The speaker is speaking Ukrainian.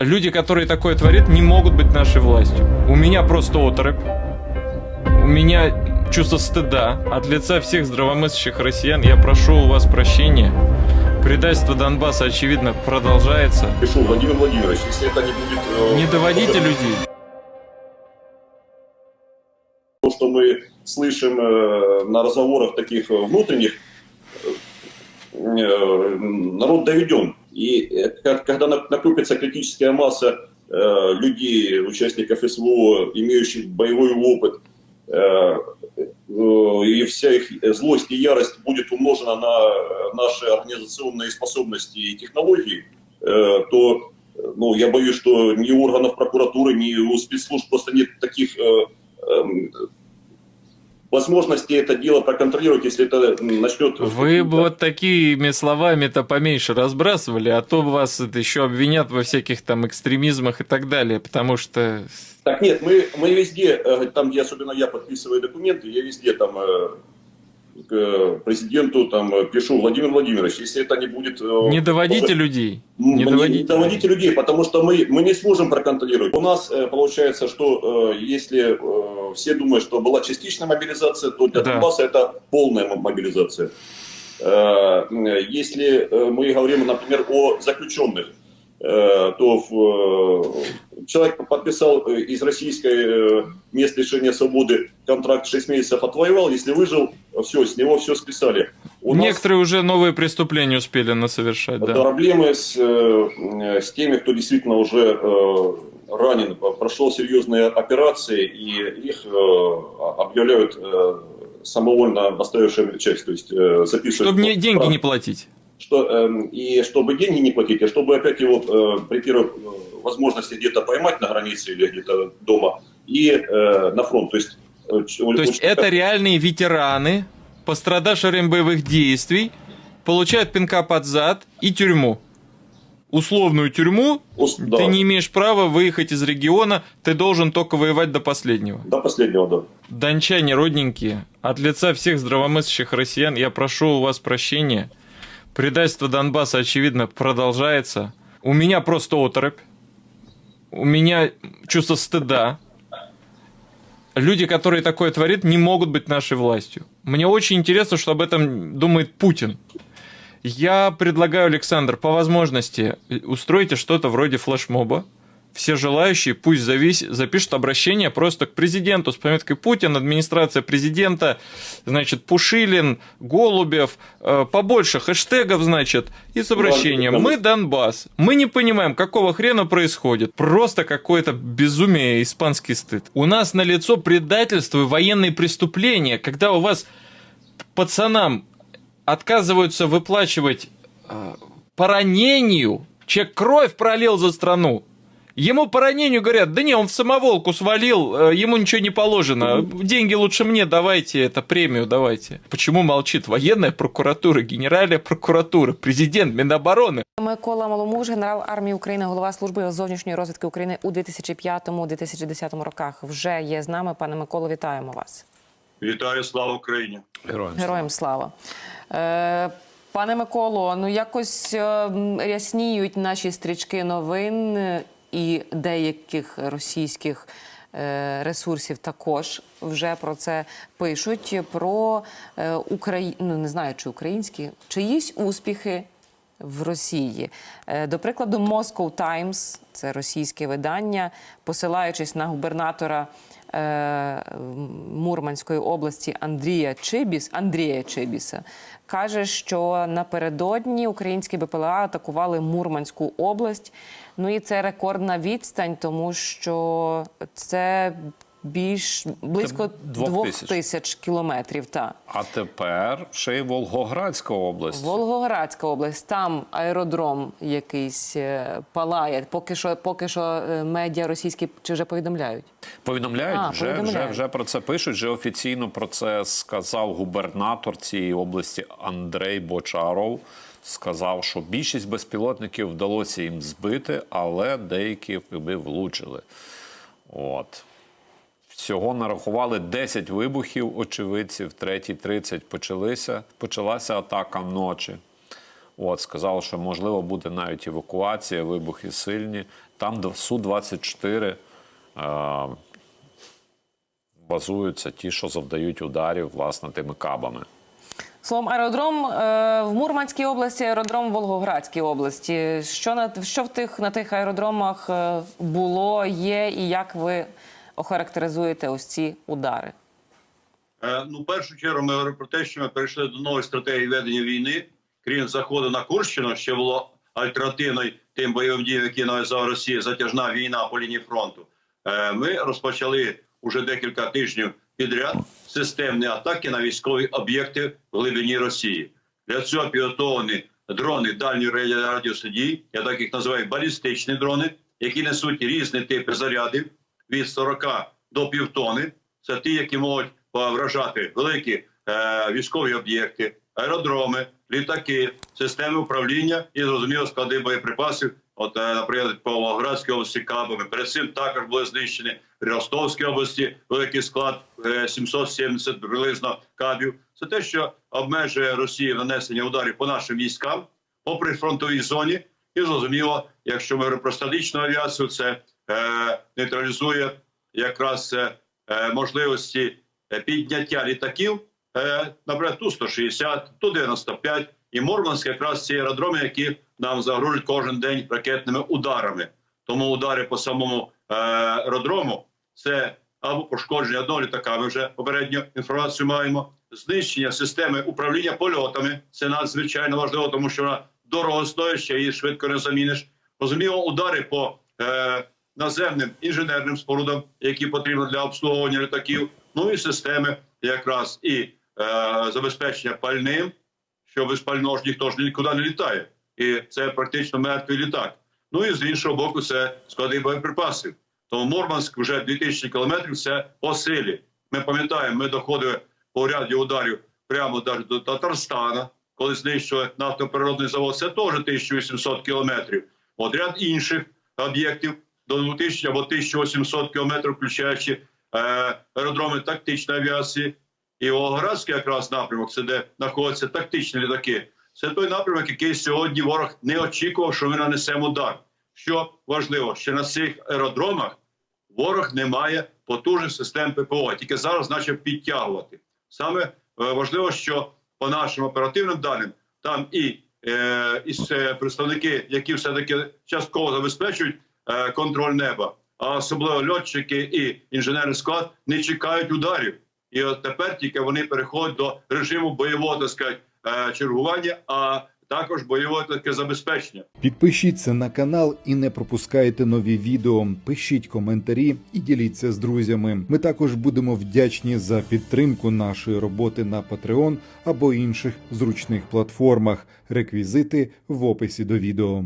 Люди, которые такое творят, не могут быть нашей властью. У меня просто оторопь. У меня чувство стыда. От лица всех здравомыслящих россиян я прошу у вас прощения. Предательство Донбасса, очевидно, продолжается. Пишу, Владимир Владимирович, если это не будет... э, Не доводите людей. То, что мы слышим э, на разговорах таких э, внутренних, э, народ доведен. И э, когда на- накопится критическая масса э, людей, участников СВО, имеющих боевой опыт, э, и вся их злость и ярость будет умножена на наши организационные способности и технологии, то ну, я боюсь, что ни у органов прокуратуры, ни у спецслужб просто нет таких эм, возможности это дело проконтролировать, если это начнет... Вы бы вот такими словами-то поменьше разбрасывали, а то вас это еще обвинят во всяких там экстремизмах и так далее, потому что... Так нет, мы, мы везде, э, там, где особенно я подписываю документы, я везде там э, президенту там э, пишу, Владимир Владимирович, если это не будет... э, Не доводите уже- людей. Не не доводите. доводите людей, потому что мы, мы не сможем проконтролировать. У нас э, получается, что э, если э, все думают, что была частичная мобилизация, то для Да. Донбасса это полная мо- мобилизация. Э, э, Если э, мы говорим, например, о заключенных, э, то э, человек подписал э, из российской э, мест лишения свободы контракт 6 месяцев отвоевал, если выжил, все, с него все списали. У нас- Некоторые уже новые преступления успели насовершать, да. Проблемы с, э, с теми, кто действительно уже ранен, прошел серьезные операции, и их объявляют самовольно оставившими часть, то есть записывают... Чтобы мне деньги не платить. Что, э, и чтобы деньги не платить, а чтобы опять его э, при первой э, возможности где-то поймать на границе или где-то дома и э, на фронт. То есть, э, То есть это реальные ветераны, пострадавшие время боевых действий, получают пинка под зад и тюрьму. Условную тюрьму, ус- да, ты не имеешь права выехать из региона, ты должен только воевать до последнего. До последнего, да. Дончане, родненькие, от лица всех здравомыслящих россиян я прошу у вас прощения. Предательство Донбасса, очевидно, продолжается. У меня просто оторопь. У меня чувство стыда. Люди, которые такое творят, не могут быть нашей властью. Мне очень интересно, что об этом думает Путин. Я предлагаю, Александр, по возможности устройте что-то вроде флешмоба. Все желающие пусть завис... запишут обращение просто к президенту с пометкой Путин, администрация президента, значит, Пушилин, Голубев, э, побольше хэштегов, значит, и с обращением. Мы Донбасс. Мы не понимаем, какого хрена происходит. Просто какое-то безумие, испанский стыд. У нас на лицо предательство и военные преступления, когда у вас пацанам отказываются выплачивать э, по ранению. Человек кровь пролил за страну. Ему по ранению говорят, да не, он в самоволку свалил, э, ему ничего не положено. Деньги лучше мне давайте, это премию давайте. Почему молчит военная прокуратура, генеральная прокуратура, президент, Минобороны? Микола Маломуж, генерал армії України, голова служби зовнішньої розвідки України у 2005-2010 роках. Вже є з нами. Пане Миколо, вітаємо вас. Вітаю, слава Україні! Героям Героям слава. Е, Пане Миколо, ну якось е, м, рясніють наші стрічки новин е, і деяких російських е, ресурсів також вже про це пишуть. Про Україну, Украї... ну, не знаю, чи українські, чиїсь успіхи в Росії. Е, До прикладу, Moscow Times, це російське видання, посилаючись на губернатора е, Мурманської області Андрія Чибіс, Андрія Чибіса, каже, що напередодні українські БПЛА атакували Мурманську область. Ну і це рекордна відстань, тому що це більш близько двох двох тисяч. тисяч кілометрів. Та. А тепер ще й Волгоградська область. Волгоградська область, там аеродром якийсь е, палає. Поки що, поки що е, медіа російські чи вже повідомляють. Повідомляють, А, вже, повідомляють. Вже, вже про це пишуть. Вже офіційно про це сказав губернатор цієї області Андрей Бочаров. Сказав, що більшість безпілотників вдалося їм збити, але деякі якби влучили. От. Всього нарахували 10 вибухів очевидців, в 3.30 почалися, почалася атака ночі. От сказали, що можливо буде навіть евакуація, вибухи сильні. Там су 24 е, базуються ті, що завдають ударів власне тими кабами. Словом, аеродром е, в Мурманській області, аеродром в Волгоградській області. Що на що в тих на тих аеродромах е, було, є, і як ви охарактеризуєте ось ці удари? Е, Ну, в першу чергу, ми говоримо про те, що ми перейшли до нової стратегії ведення війни. Крім заходу на Курщину, що було альтернативною тим бойовим діям, які нав'язала Росія, затяжна війна по лінії фронту. Е, Ми розпочали уже декілька тижнів підряд системні атаки на військові об'єкти в глибині Росії. Для цього підготовлені дрони дальньої радіусу дій, я так їх називаю балістичні дрони, які несуть різні типи зарядів від 40 до півтони. Це ті, які можуть вражати великі е, військові об'єкти, аеродроми, літаки, системи управління і зрозуміло склади боєприпасів. От, е, наприклад, по Волгоградській області кабами. Перед цим також були знищені в Ростовській області великий склад е, 770 приблизно кабів. Це те, що обмежує Росію нанесення ударів по нашим військам по прифронтовій зоні. І зрозуміло, якщо ми говоримо про статичну авіацію, це е, нейтралізує якраз е, е, можливості е, підняття літаків, е, наприклад, Ту-160, Ту-95 і Мурманськ якраз ці аеродроми, які нам загрожують кожен день ракетними ударами. Тому удари по самому е, аеродрому це або пошкодження одного літака. Ми вже попередню інформацію маємо. Знищення системи управління польотами це надзвичайно важливо, тому що вона дорогостояща і швидко не заміниш. Розуміло, удари по е, наземним інженерним спорудам, які потрібні для обслуговування літаків. Ну і системи якраз і е, забезпечення пальним, що без пального ж ніхто ж нікуди не літає, і це практично мертвий літак. Ну і з іншого боку, це склади боєприпасів. Тому Мурманськ вже 2000 кілометрів це по силі. Ми пам'ятаємо, ми доходили по ряді ударів прямо до Татарстана, коли знищили нафтопереробний завод. Це теж 1800 кілометрів. От ряд інших об'єктів до 2000 або 1800 кілометрів, включаючи е, аеродроми тактичної авіації. І Волгоградський якраз напрямок, це де знаходяться тактичні літаки. Це той напрямок, який сьогодні ворог не очікував, що ми нанесемо удар. Що важливо, що на цих аеродромах ворог не має потужних систем ППО, тільки зараз почав підтягувати. Саме е, важливо, що по нашим оперативним даним там і, е, і е, представники, які все таки частково забезпечують контроль неба, а особливо льотчики і інженерний склад не чекають ударів. І от тепер тільки вони переходять до режиму бойового так сказати, е, чергування, а також бойового таке забезпечення. Підпишіться на канал і не пропускайте нові відео. Пишіть коментарі і діліться з друзями. Ми також будемо вдячні за підтримку нашої роботи на Patreon або інших зручних платформах. Реквізити в описі до відео.